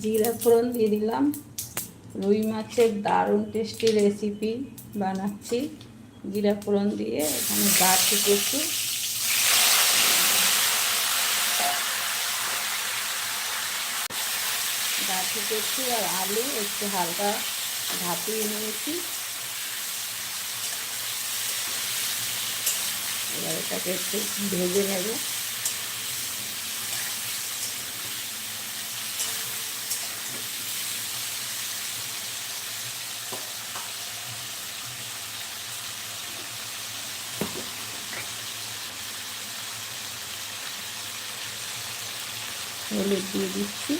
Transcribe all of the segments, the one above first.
জিরা ফোড়ন দিয়ে দিলাম। রুই মাছের দারুণ টেস্টি রেসিপি বানাচ্ছি। জিরা ফোড়ন দিয়ে এখানে গাছি কচু। গাছি কচু আর আলু একটু হালকা ভাপিয়ে নিয়েছি। এবার এটাকে একটু ভেজে নেব। হলুদ দিয়ে দিচ্ছি।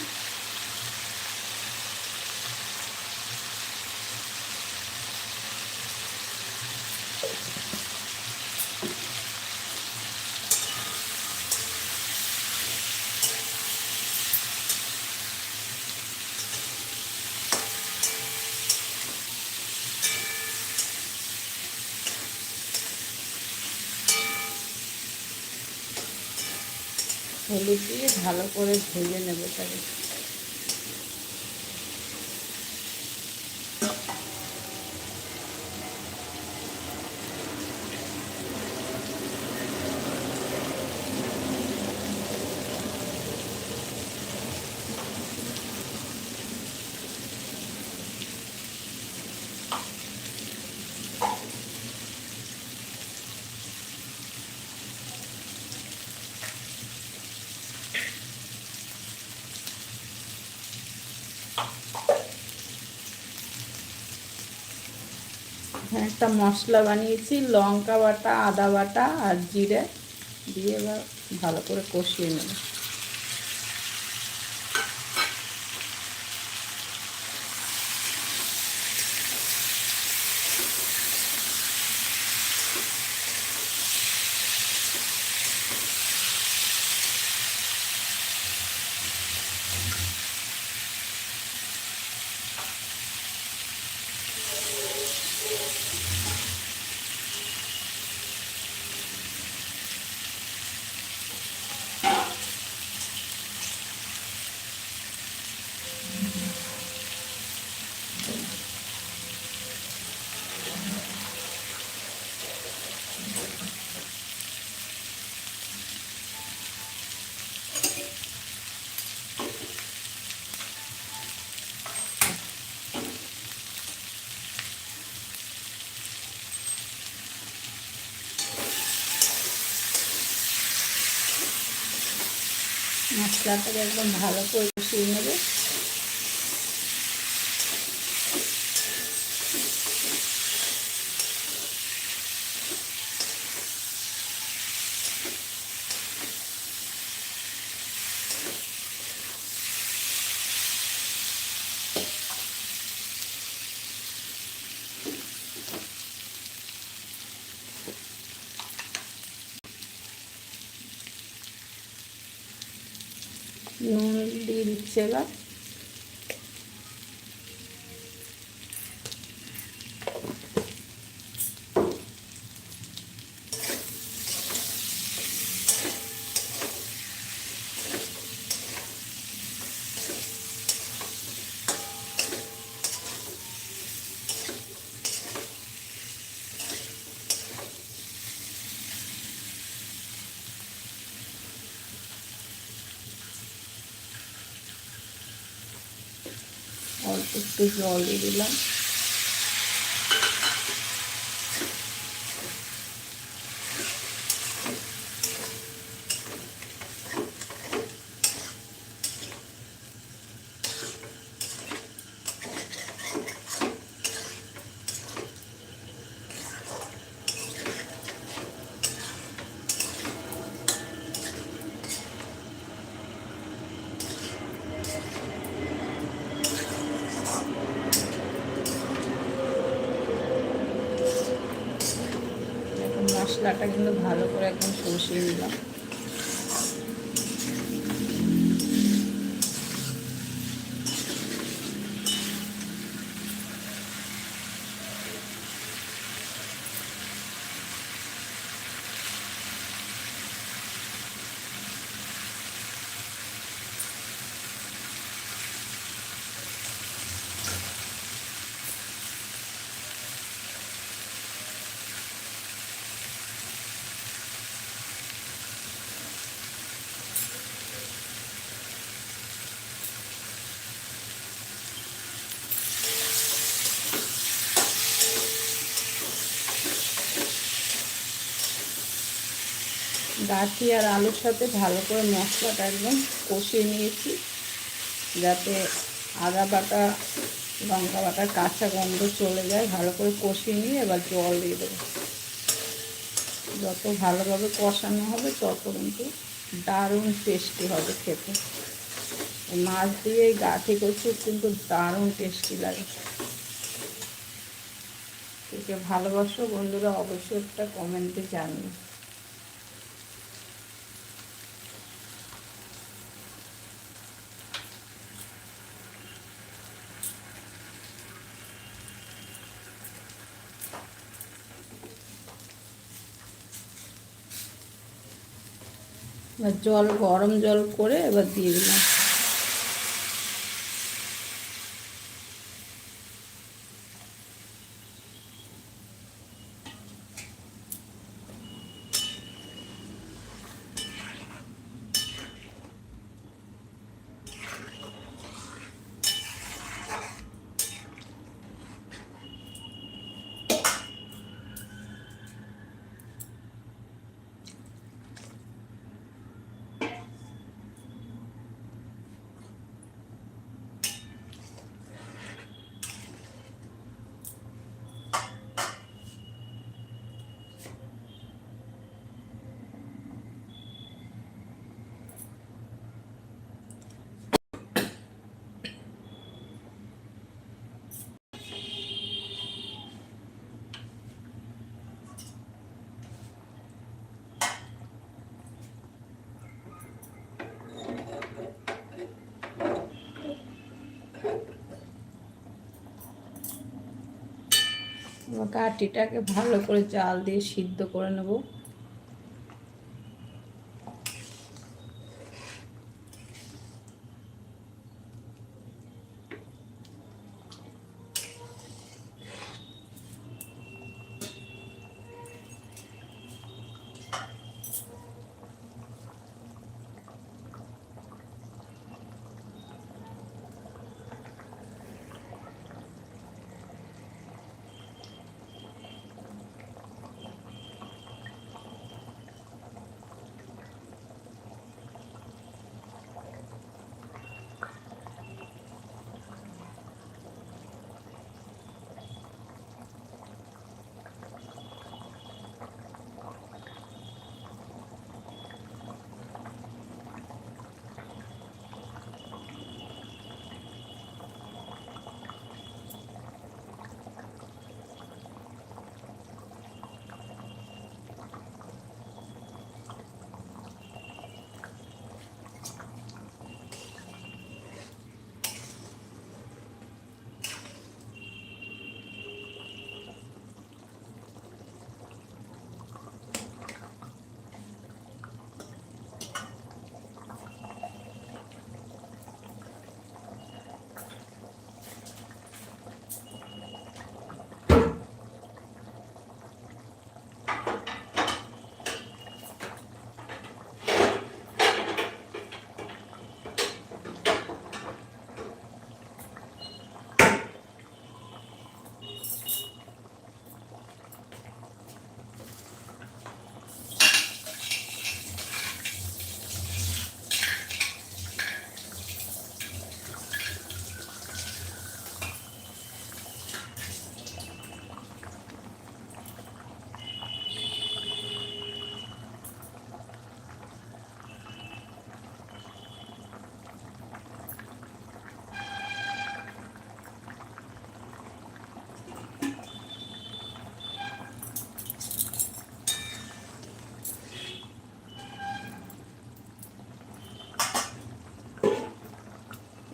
দিয়ে ভালো করে ভেজে নেব তাকে এখানে একটা মশলা বানিয়েছি, লঙ্কা বাটা, আদা বাটা আর জিরে, দিয়ে এবার ভালো করে কষিয়ে নেব। মশলাটাকে একদম ভালো করে কষিয়ে নেবে। নুন দিয়ে দিচ্ছে এবার অল্প একটু জল দিলাম এখন কিন্তু ভালো করে একদম সরষে নিলাম। গাঠি আর আলুর সাথে ভালো করে মশলাটা একদম কষিয়ে নিয়েছি, যাতে আদা বাটা, লঙ্কা বাটার কাঁচা গন্ধ চলে যায়। ভালো করে কষিয়ে নিয়ে এবার জল দিয়ে দেবো। যত ভালোভাবে কষানো হবে, তত কিন্তু দারুণ টেস্টি হবে খেতে। মাছ দিয়ে গাঠি কচু কিন্তু দারুণ টেস্টি লাগে। ভালোবাসো বন্ধুরা, অবশ্যই একটা কমেন্টে জানিয়ে এবার জল গরম জল করে এবার দিয়ে দিলাম। কাঠিটাকে ভালো করে জাল দিয়ে সিদ্ধ করে নেব।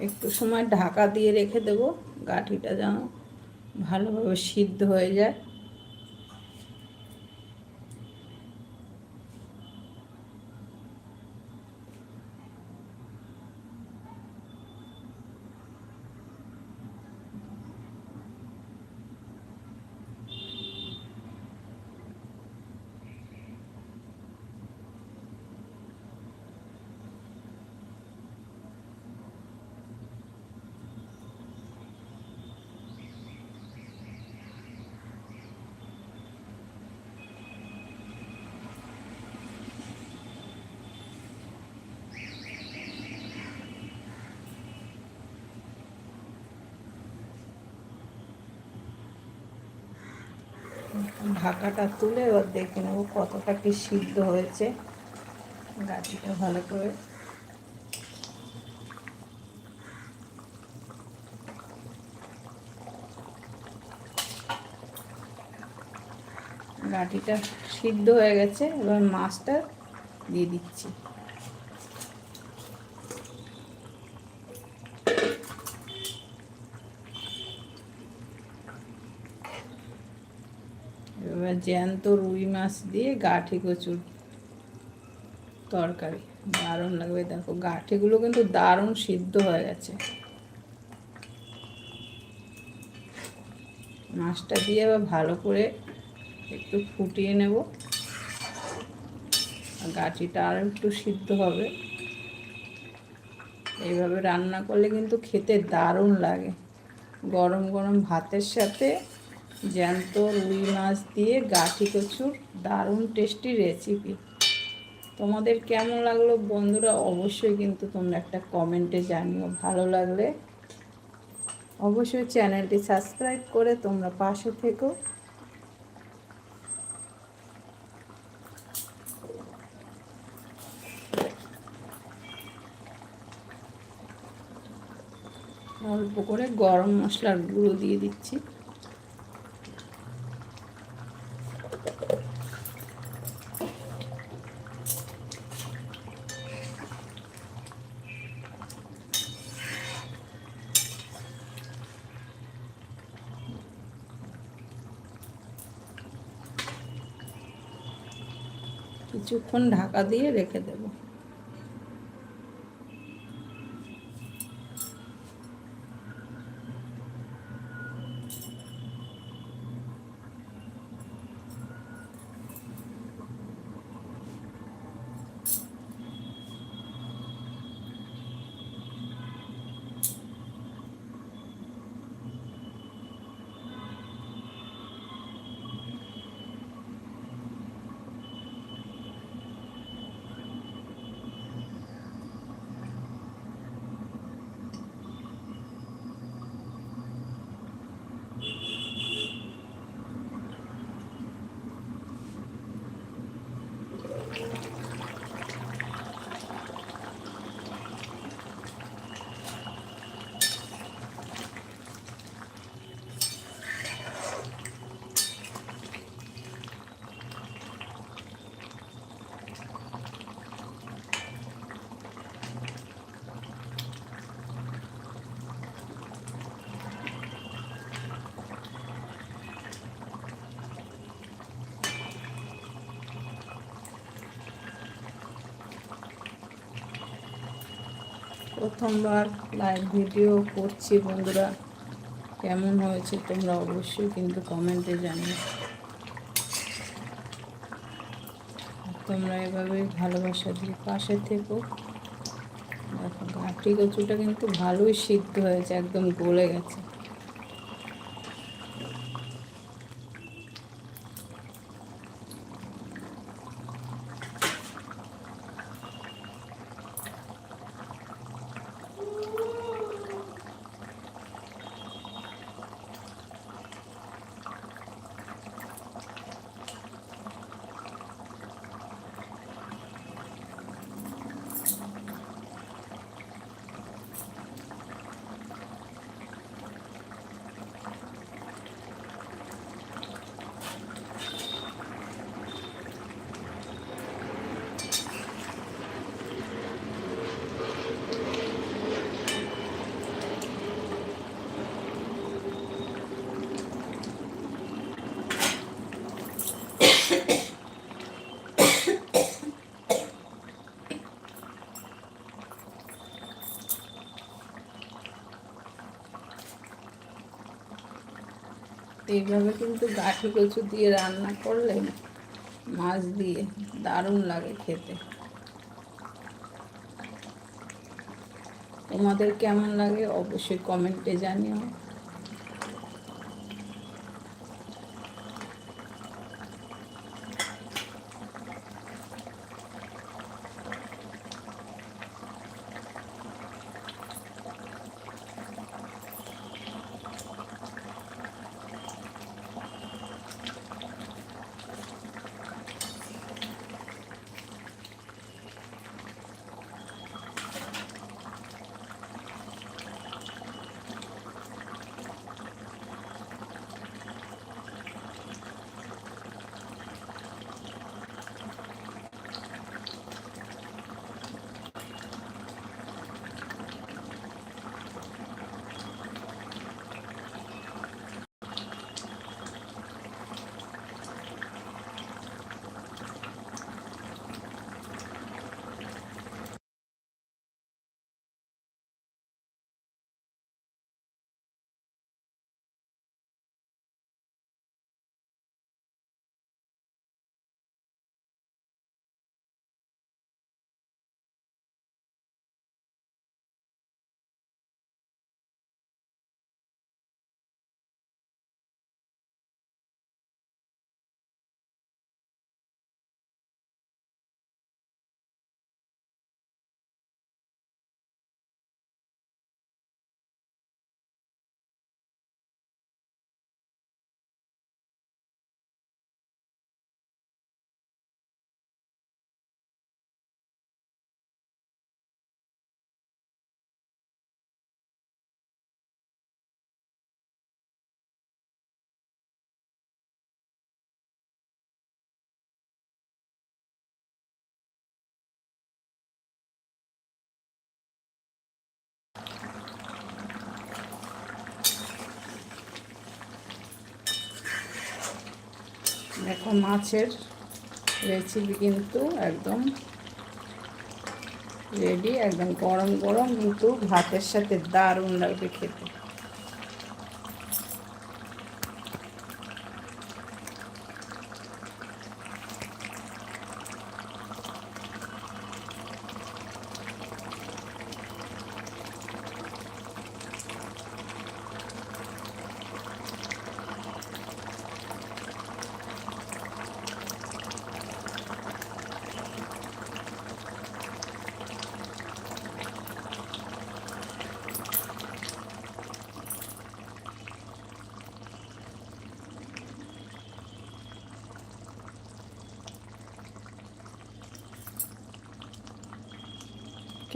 একটু সময় ঢাকা দিয়ে রেখে দেবো গাঠিটা যেন ভালোভাবে সিদ্ধ হয়ে যায়। ঢাকাটা তুলে এবার দেখে নেব কতটা কি সিদ্ধ হয়েছে। গাঠিটা ভালো করে। গাঠিটা সিদ্ধ হয়ে গেছে, এবার মাছটা দিয়ে দিচ্ছি। এবার জ্যান্ত রুই মাছ দিয়ে গাঠি কচুর তরকারি। দারুণ লাগবে, দেখো গাঠিগুলো কিন্তু দারুণ সিদ্ধ হয়ে গেছে। মাছটা দিয়ে আবার ভালো করে একটু ফুটিয়ে নেব। গাঠিটা আরও একটু সিদ্ধ হবে। এইভাবে রান্না করলে কিন্তু খেতে দারুণ লাগে। গরম গরম ভাতের সাথে জ্যান্ত রুই মাছ দিয়ে গাঠি কচুর দারুণ টেস্টি রেসিপি তোমাদের কেমন লাগল বন্ধুরা অবশ্যই কিন্তু তোমরা একটা কমেন্টে জানিও, ভালো লাগলে অবশ্যই চ্যানেলটি সাবস্ক্রাইব করে তোমরা পাশে থেকো। অল্প করে গরম মশলার গুঁড়ো দিয়ে দিচ্ছি। কিছুক্ষণ ঢাকা দিয়ে রেখে দেব। প্রথমবার লাইভ ভিডিও করছি বন্ধুরা। কেমন হয়েছে তোমরা অবশ্যই কিন্তু কমেন্টে জানিও। তোমরা এভাবে ভালোবাসা দিয়ে পাশে থেকো। দেখো গাঠি কচুটা কিন্তু ভালোই সিদ্ধ হয়েছে, একদম গলে গেছে। এইভাবে কিন্তু গাঠি কচু দিয়ে রান্না করলে মাছ দিয়ে দারুণ লাগে খেতে। তোমাদের কেমন লাগে অবশ্যই কমেন্টে জানিও। দেখো মাছের রেসিপি কিন্তু একদম রেডি একদম গরম গরম কিন্তু ভাতের সাথে দারুণ লাগবে খেতে।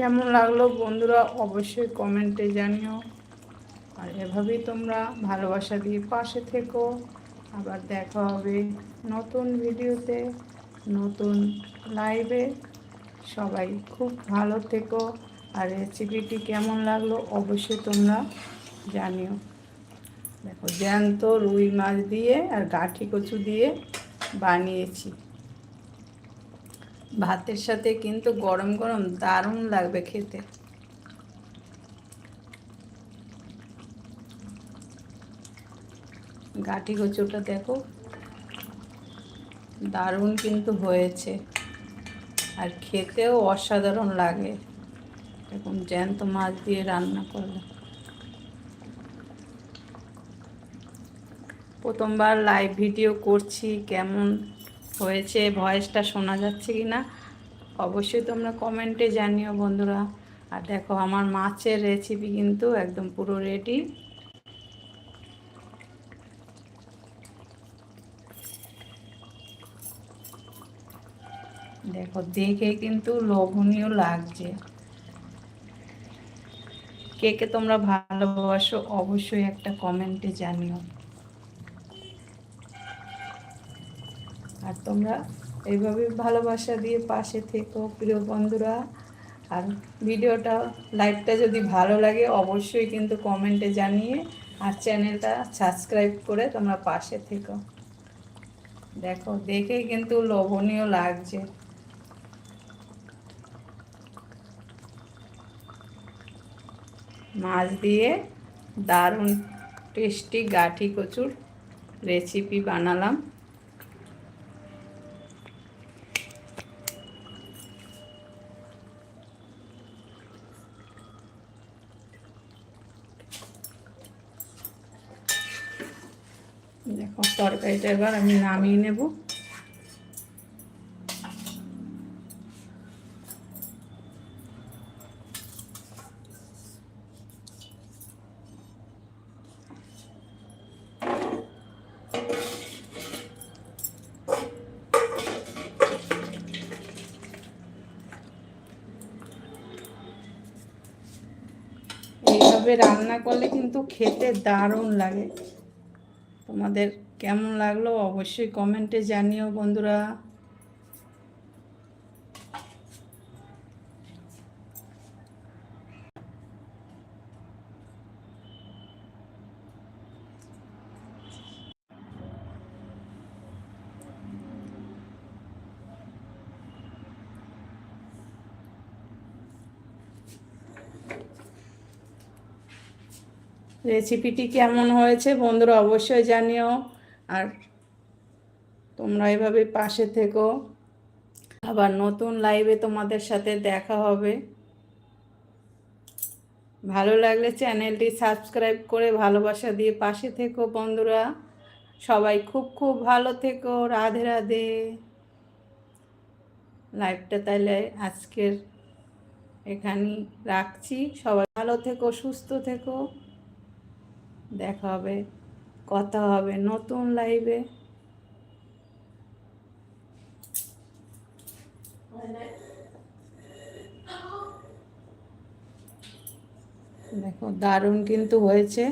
কেমন লাগল বন্ধুরা অবশ্যই কমেন্টে জানিও। আর এভাবেই তোমরা ভালোবাসা দিয়ে পাশে থেকো। আবার দেখা হবে নতুন ভিডিওতে, নতুন লাইভে সবাই খুব ভালো থেকো। আর রেসিপিটি কেমন লাগল অবশ্যই তোমরা জানিও। দেখো, জ্যান্ত রুই মাছ দিয়ে আর গাঠি কচু দিয়ে বানিয়েছি। ভাতের সাথে কিন্তু গরম গরম দারুণ লাগবে খেতে। গাঠি কচুটা দেখো, দারুণ কিন্তু হয়েছে। আর খেতেও অসাধারণ লাগে। এরকম জ্যান্ত মাছ দিয়ে রান্না করলে। প্রথমবার লাইভ ভিডিও করছি, কেমন হয়েছে, ভয়েসটা শোনা যাচ্ছে কি না অবশ্যই তোমরা কমেন্টে জানিও বন্ধুরা। আর দেখো, আমার মাছের রেসিপি কিন্তু একদম পুরো রেডি দেখো, দেখে কিন্তু লোভনীয় লাগছে। কে কে তোমরা ভালোবাসো, অবশ্যই একটা কমেন্টে জানিও। আর তোমরা এইভাবে ভালোবাসা দিয়ে পাশে থেকো, প্রিয় বন্ধুরা। আর ভিডিওটা লাইভটা যদি ভালো লাগে, অবশ্যই কিন্তু কমেন্টে জানিয়ে আর চ্যানেলটা সাবস্ক্রাইব করে তোমরা পাশে থেকো। দেখো দেখে কিন্তু লোভনীয় লাগছে। মাছ দিয়ে দারুণ টেস্টি গাঠি কচুর রেসিপি বানালাম দেখো তরকারিটা এবার আমি নামিয়ে নেব। এইভাবে রান্না করলে কিন্তু খেতে দারুণ লাগে। তোমাদের কেমন লাগল অবশ্যই কমেন্টে জানিও বন্ধুরা। রেসিপিটি কেমন হয়েছে বন্ধুরা অবশ্যই জানিও। আর তোমরা এভাবে পাশে থেকো। আবার নতুন লাইভে তোমাদের সাথে দেখা হবে। ভালো লাগলে চ্যানেলটি সাবস্ক্রাইব করে ভালোবাসা দিয়ে পাশে থেকো বন্ধুরা। সবাই খুব খুব ভালো থেকো। রাধে রাধে। লাইভটা তাহলে আজকের এখানেই রাখছি। সবাই ভালো থেকো, সুস্থ থেকো। দেখা হবে। কথা হবে নতুন লাইভে দেখো দারুণ কিন্তু হয়েছে।